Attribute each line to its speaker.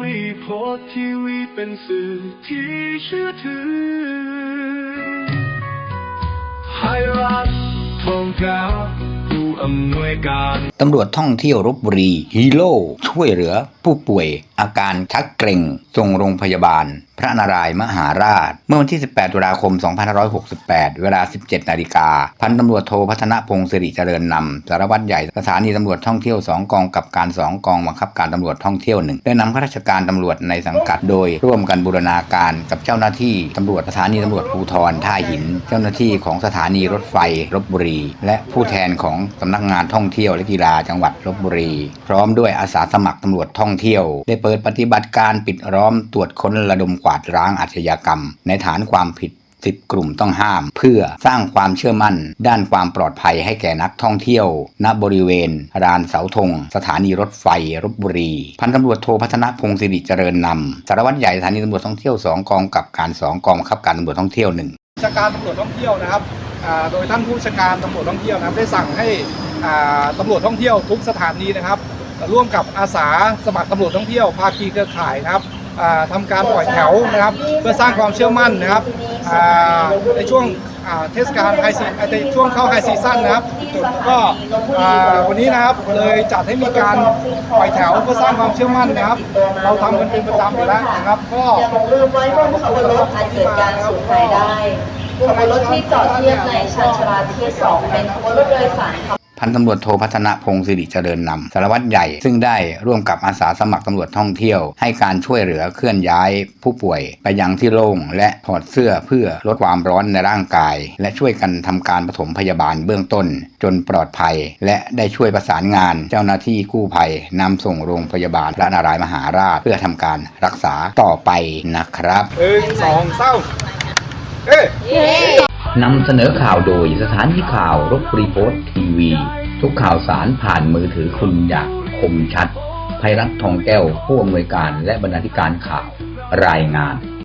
Speaker 1: วีโพสทีวีเป็นสื่อที่เชื่อถือไทยรัฐทองกาผู้อำนวยการ
Speaker 2: ตำรวจท่องเที่ยวรบบุรีฮีโร่ช่วยเหลือผู้ป่วย อาการชักเกร็งส่งโรงพยาบาล พระนารายณ์มหาราช เมื่อวันที่ 18 ตุลาคม 2568 เวลา 17 นาฬิกา พันตำรวจโทพัฒนพงศ์สิริเจริญนำสารวัตรใหญ่สถานีตำรวจท่องเที่ยว 2 กองกับการ 2 กองบังคับการตำรวจท่องเที่ยวหนึ่งได้นำข้าราชการตำรวจในสังกัดโดย ร่วมกันบูรณาการกับเจ้าหน้าที่ตำรวจสถานีตำรวจภูธรท่าหิน เจ้าหน้าที่ของสถานีรถไฟลบบุรี และผู้แทนของสำนักงานท่องเที่ยวและกีฬาจังหวัดลบบุรี พร้อมด้วยอาสาสมัครตำรวจท่องเที่ยว ได้เปิดปฏิบัติการปิดล้อมตรวจค้นระดมกวาดล้างอาชญากรรม ในฐานความผิด10กลุ่มต้องห้าม เพื่อสร้างความเชื่อมั่น ด้านความปลอดภัยให้แก่นักท่องเที่ยว ณบริเวณรานเสาธง สถานีรถไฟรบบุรี พันตำรวจโทพัฒนพงศิริเจริญนำสารวัตรใหญ่สถานีตำรวจท่องเที่ยว 2 กองกับการ 2 กองบังคับการตำรวจท่องเที่ยวหนึ่ง
Speaker 3: ราชการตำรวจท่องเที่ยวนะครับโดยท่านผู้ชาการตำรวจท่องเที่ยวนะครับได้สั่งให้ตำรวจท่องเที่ยวทุกสถานีนะครับ ร่วมกับอาสาสมัครตำรวจท่องเที่ยวภาคีเครือข่ายนะครับอ่าทำการปล่อยแถวนะครับ เพื่อสร้างความเชื่อมั่นนะครับอ่าในช่วงอ่าเทศกาลไฮซีในช่วงเข้าไฮซีซั่นนะครับ ก็อ่าวันนี้นะครับเลยจัดให้มีการปล่อยแถวเพื่อสร้างความเชื่อมั่นนะครับ เราทำกันเป็นประจำอยู่แล้วนะครับ ก็
Speaker 4: ยังคงเริ่มไว้ว่าขบวนรถอาจเกิดการสูญหายได้ขบวนรถที่จอดเทียบในชานชาลาที่สองเป็นขบวนรถโดยสารค่ะ
Speaker 2: พันตำรวจโทพัฒนพงศ์สิริเจริญนำสารวัตรใหญ่ซึ่งได้ร่วมกับอาสาสมัครตำรวจท่องเที่ยว ให้การช่วยเหลือเคลื่อนย้ายผู้ป่วยไปยังที่โล่งและถอดเสื้อเพื่อลดความร้อนในร่างกาย และช่วยกันทำการปฐมพยาบาลเบื้องต้น จนปลอดภัย และได้ช่วยประสานงาน เจ้าหน้าที่กู้ภัยนำส่งโรงพยาบาลพระนารายณ์มหาราชเพื่อทำการรักษาต่อไปนะครับ
Speaker 3: หนึ่งสองเศร้าเอ้ย
Speaker 2: นำเสนอข่าวโดยสถานีข่าวรบรีโพสทีวี ทุกข่าวสารผ่านมือถือคุณอย่างคมชัดภัยรัฐทองแก้วผู้อำนวยการและบรรณาธิการข่าวรายงาน